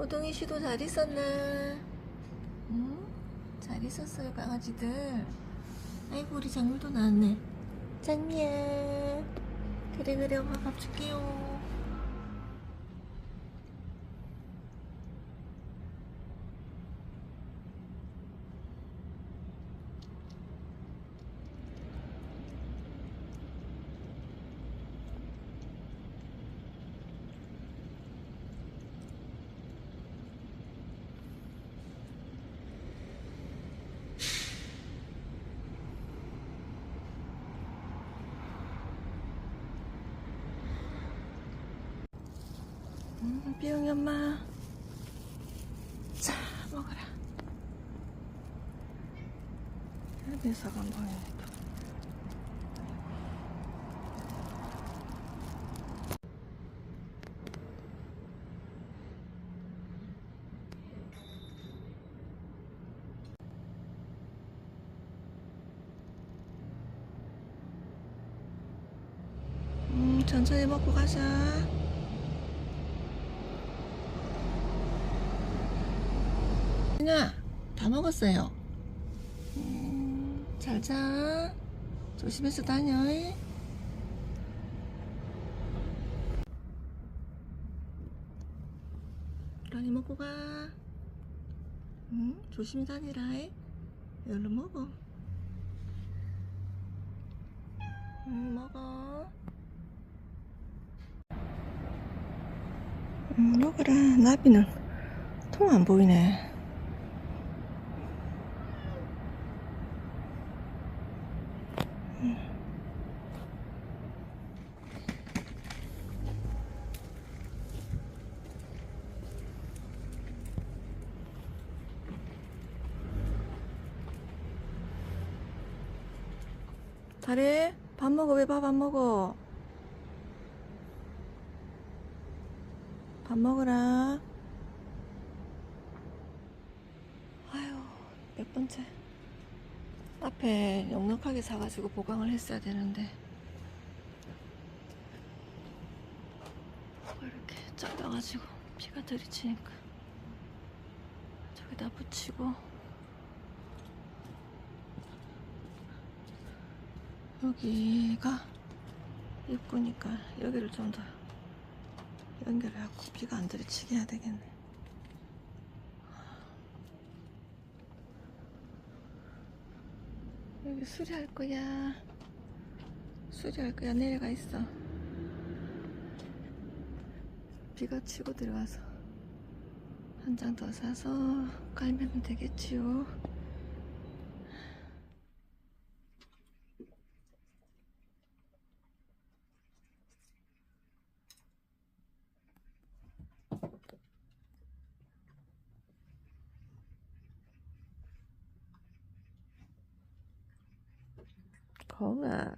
호동이 시도 잘 있었나? 응? 잘 있었어요, 강아지들. 아이고, 우리 장미도 나왔네. 장미야. 그래, 그래, 엄마 밥 줄게요. 음, 삐용이 엄마. 자, 먹어라. 보이네, 또. 음, 천천히 먹고 가자. 은아, 다 먹었어요. 음, 잘 자. 조심해서 다녀. 잉? 많이 먹고 가. 응? 조심히 다니라. 잉? 얼른 먹어. 응, 먹어. 응, 먹어라. 나비는 통 안 보이네. 잘해? 밥 먹어. 왜 밥 안 먹어? 밥 먹으라. 아유, 몇 번째. 앞에 넉넉하게 사가지고 보강을 했어야 되는데. 이렇게 작아가지고 피가 들이치니까. 저기다 붙이고. 여기가 예쁘니까 여기를 좀 더 연결해갖고 비가 안 들이치게 해야 되겠네. 여기 수리할 거야. 수리할 거야. 내려가 있어. 비가 치고 들어와서 한 장 더 사서 깔면 되겠지요. 공아.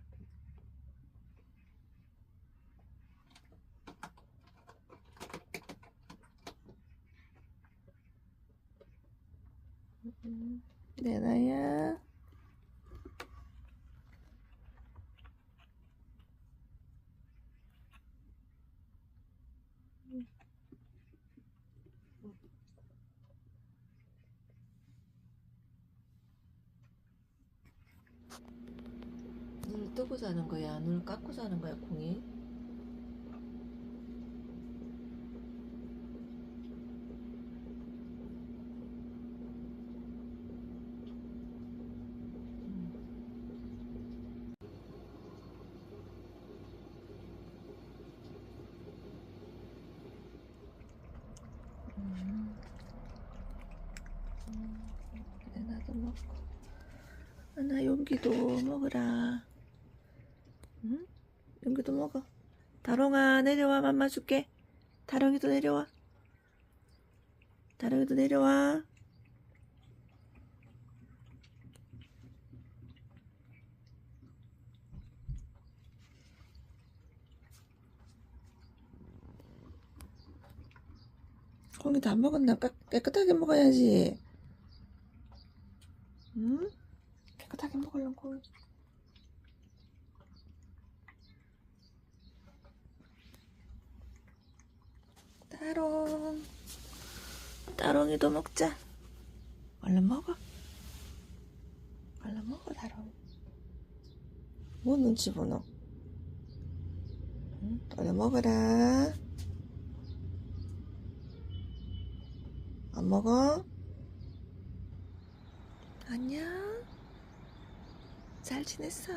음, 내놔야. 뜨고 자는 거야? 눈을 감고 자는 거야? 음. 음, 먹고. 나 용기도 먹으라. 응? 용기도 먹어. 다롱아, 내려와. 맘마 줄게. 다롱이도 내려와. 다롱이도 내려와. 고기도 안 먹었나? 깨- 깨끗하게 먹어야지. 응? 깨끗하게 먹으려고 고기. 따롱. 다롱이도 먹자. 얼른 먹어. 얼른 먹어, 다롱. 뭐 눈치 보노? 응? 얼른 먹어라. 안 먹어? 안녕. 잘 지냈어?